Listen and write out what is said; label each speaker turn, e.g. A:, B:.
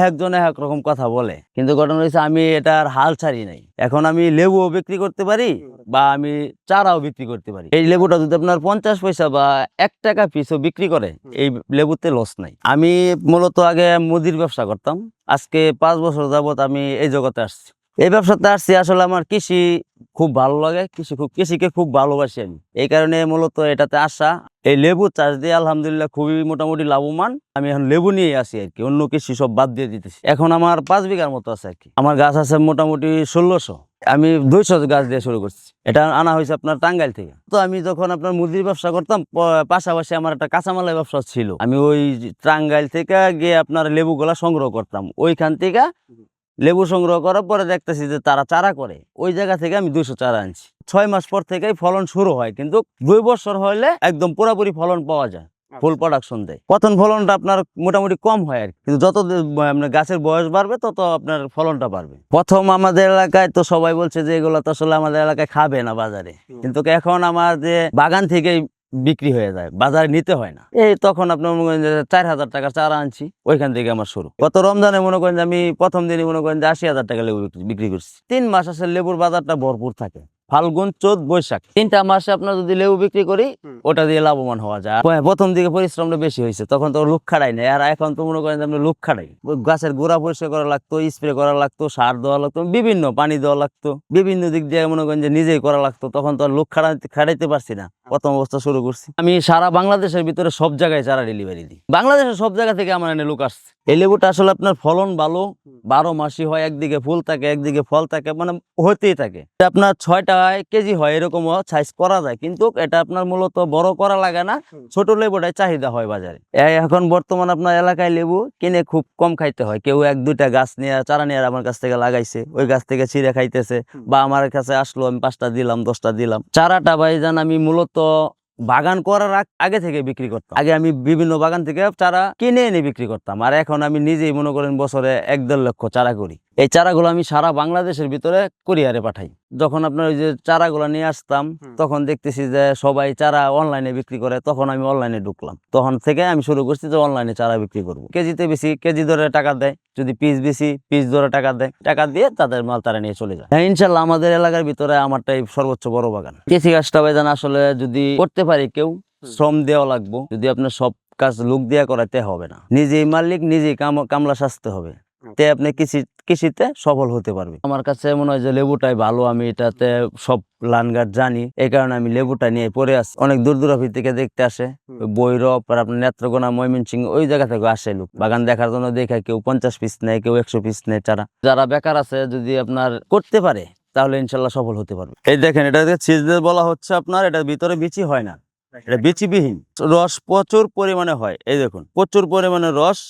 A: একজন এক রকম কথা বলে। কিন্তু ঘটনা হয়েছে আমি এটার হাল ছাড়ি নাই। এখন আমি লেবুও বিক্রি করতে পারি বা আমি চারাও বিক্রি করতে পারি। এই লেবুটা যদি আপনার পঞ্চাশ পয়সা বা এক টাকা পিসও বিক্রি করে, এই লেবুতে লস নাই। আমি মূলত আগে মুদির ব্যবসা করতাম। আজকে পাঁচ বছর যাবত আমি এই জগতে আসছি। এই ব্যবসাতে আসছি, আসলে আমার কৃষি খুব ভালো লাগে, কৃষি খুব, কৃষিকে খুব ভালোবাসি আমি। এই কারণে মূলত এটাতে আসা। এই লেবু চাষ দিয়ে আলহামদুলিল্লাহ খুবই মোটামুটি লাভবান। আমি এখন লেবু নিয়ে আসি আর কি, অন্য কৃষি সব বাদ দিয়ে দিতেছি। এখন আমার পাঁচ বিঘার মতো আছে আর কি। আমার গাছ আছে মোটামুটি ষোলোশো। আমি দুইশো গাছ দিয়ে শুরু করছি। এটা আনা হয়েছে আপনার টাঙ্গাইল থেকে। তো আমি যখন আপনার মুদির ব্যবসা করতাম পাশাপাশি আমার একটা কাঁচামালের ব্যবসা ছিল। আমি ওই টাঙ্গাইল থেকে গিয়ে আপনার লেবুগুলা সংগ্রহ করতাম। ওইখান থেকে লেবু সংগ্রহ করার পরে দেখতেছি যে তারা চারা করে। ওই জায়গা থেকে আমি দুইশো চারা আনছি। ছয় মাস পর থেকেই ফলন শুরু হয় কিন্তু দুই বছর হলে একদম পুরোপুরি ফলন পাওয়া যায় ফুল প্রোডাকশন দেয়। প্রথম ফলনটা আপনার মোটামুটি কম হয় আর কিন্তু যত আপনার গাছের বয়স বাড়বে তত আপনার ফলনটা বাড়বে। প্রথম আমাদের এলাকায় তো সবাই বলছে যে এগুলো তো আসলে আমাদের এলাকায় খাবে না বাজারে। কিন্তু এখন আমার যে বাগান থেকেই বিক্রি হয়ে যায়, বাজারে নিতে হয় না। এই তখন আপনার মনে করেন চার হাজার টাকা চারা আনছি, ওইখান থেকে আমার শুরু। গত রমজানে মনে করেন যে আমি প্রথম দিনে মনে করেন যে আশি হাজার টাকা লেবু বিক্রি- করছি। তিন মাস আসলে লেবুর বাজারটা ভরপুর থাকে। ফাল্গুন চোদ্দ বৈশাখ। তিনটা মাসে আপনার যদি লেবু বিক্রি করি ওটা দিয়ে লাভবান হওয়া যায়। প্রথম দিকে পরিশ্রমটা বেশি হয়েছে তখন তো লোক খাড়াই নাই। আর এখন তো মনে করেন যে আমরা লোক খাড়াই। গাছের গোড়া পরিষ্কার করা লাগতো স্প্রে করা লাগতো সার দেওয়া লাগতো বিভিন্ন পানি দেওয়া লাগতো। বিভিন্ন দিক দিয়ে মনে করেন যে নিজেই করা লাগতো তখন তো আর লোক খাড়াইতে খাড়াইতে পারছি না। প্রথম অবস্থা শুরু করছি। আমি সারা বাংলাদেশের ভিতরে সব জায়গায় চারা ডেলিভারি দিই। বাংলাদেশের সব জায়গা থেকে আমার এনে লোক আসছে। এই লেবুটা আসলে আপনার ফলন ভালো বারো মাসই হয় একদিকে ফুল থাকে একদিকে ফল থাকে মানে হতেই থাকে। আপনার ছয়টায় কেজি হয় এরকম সাইজ করা যায় কিন্তু এটা আপনার মূলত বড় করা লাগে না ছোট লেবুটাই চাহিদা হয় বাজারে। এখন বর্তমান আপনার এলাকায় লেবু কিনে খুব কম খাইতে হয়। কেউ এক দুইটা গাছ নিয়ে চারা নিয়ে আমার কাছ থেকে লাগাইছে ওই গাছ থেকে ছিঁড়ে খাইতেছে বা আমার কাছে আসলো আমি পাঁচটা দিলাম দশটা দিলাম। চারাটা ভাই ভাইজান আমি মূলত বাগান করার আগে থেকে বিক্রি করতাম। আগে আমি বিভিন্ন বাগান থেকে চারা কিনে এনে বিক্রি করতাম। আর এখন আমি নিজেই মনে করেন বছরে এক দেড় লক্ষ চারা করি। এই চারাগুলো আমি সারা বাংলাদেশের ভিতরে কুরিয়ারে পাঠাই। যখন আপনার ওই যে চারাগুলো নিয়ে আসতাম তখন দেখতেছি যে সবাই চারা অনলাইনে বিক্রি করে তখন আমি অনলাইনে ঢুকলাম। তখন থেকে আমি শুরু করছি যে অনলাইনে চারা বিক্রি করব। কেজিতে বেশি কেজি ধরে টাকা দেয় যদি পিস বেশি পিস ধরে টাকা দেয় টাকা দিয়ে তাদের মাল তারা নিয়ে চলে যায়। হ্যাঁ ইনশাল্লাহ আমাদের এলাকার ভিতরে আমারটাই সর্বোচ্চ বড় বাগান। কৃষি কাজটা ভাইজান আসলে যদি করতে পারি কেউ শ্রম দেওয়া লাগবো। যদি আপনার সব কাজ লোক দিয়ে করাতে হবে না। নিজেই মালিক নিজেই কামলা সাজতে হবে। তে আপনি কৃষি কৃষিতে সফল হতে পারবে আমার কাছে মনে হয় যে লেবুটাই ভালো আমি এটাতে সব লানগাট জানি। এই কারণে আমি লেবুটা নিয়ে পড়ে আসি অনেক দূর দূরাফি থেকে দেখতে আসে। বৈরব আর আপনার নেত্রকোনা ময়মনসিং ওই জায়গা থেকে আসে লোক। বাগান দেখার জন্য দেখে কেউ পঞ্চাশ পিস নেয় কেউ একশো পিস নেয় চারা। যারা বেকার আছে যদি আপনার করতে পারে তাহলে ইনশাল্লাহ সফল হতে পারবে। এই দেখেন এটা সিজনেল বলা হচ্ছে আপনার এটার ভিতরে বিচি হয় না। এটা বিচিবিহীন। রস প্রচুর পরিমাণে হয়। এই দেখুন প্রচুর পরিমাণে রস